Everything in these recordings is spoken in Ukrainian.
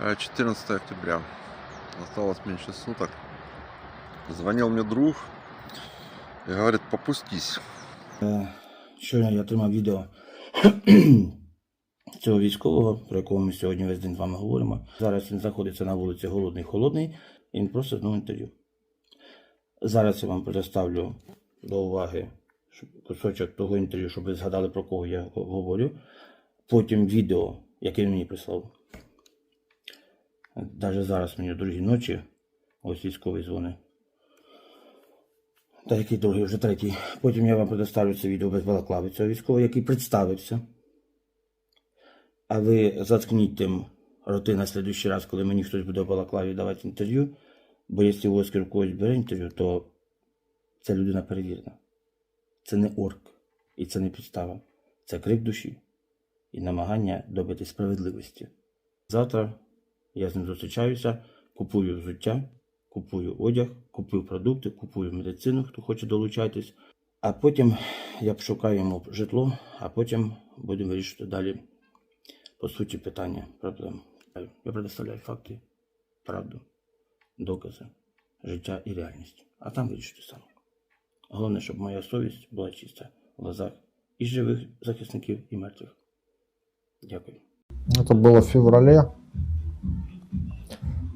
Э, 14 октября. Осталось меньше суток. Звонил мне друг и говорит, попустись. Щойно я отримав відео цього військового, про якого ми сьогодні весь день з вами говоримо. Зараз він знаходиться на вулиці Голодний Холодний і він просить знову інтерв'ю. Зараз я вам предоставлю до уваги кусочок того інтерв'ю, щоб ви згадали, про кого я говорю. Потім відео, яке він мені прислав. Навіть зараз мені о другій ночі, ось військовий дзвонить. Та який другий, вже третій. Потім я вам предоставлю це відео без балаклави цього військового, який представився. А ви заткніть тим роти на слідуючий раз, коли мені хтось буде в балаклаві давати інтерв'ю. Бо якщо Оскар у когось бере інтерв'ю, то це людина перевірена. Це не орк і це не підстава. Це крик душі і намагання добити справедливості. Завтра я з ним зустрічаюся, купую взуття, купую одяг, купую продукти, купую медицину, хто хоче долучатись. А потім я пошукаю йому житло, а потім будемо вирішувати далі по суті питання, проблем. Я предоставляю факти, правду, докази, життя і реальність. А там вирішити сам. Головне, щоб моя совість була чиста в глазах і живих захисників, і мертвих. Дякую. Это было в феврале.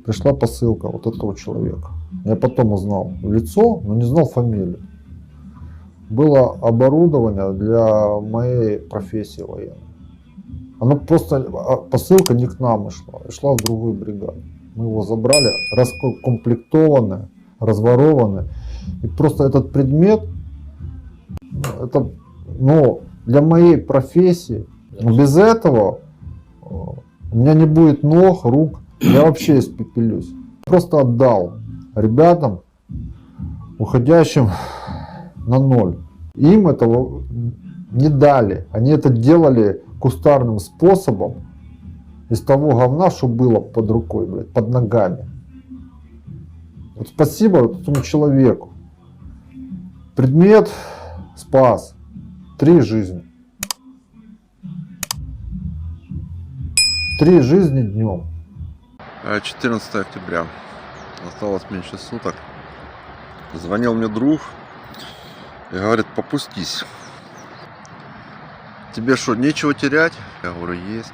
Пришла посылка вот этого человека. Я потом узнал лицо, но не знал фамилию. Было оборудование для моей профессии военной. Оно просто, а, посылка не к нам шла, и шла в другую бригаду. Мы его забрали, раскомплектованное, разворованное. И просто этот предмет, это, ну, для моей профессии, без этого э, у меня не будет ног, рук, я вообще испепелюсь. Просто отдал ребятам, уходящим на ноль. Им этого не дали. Они это делали кустарным способом из того говна, что было под рукой, блядь, под ногами. Вот спасибо вот этому человеку. Предмет спас. Три жизни. Три жизни днем. Э, 14 октября. Осталось меньше суток. Звонил мне друг и говорит, попустись. Тебе что, нечего терять? Я говорю, есть.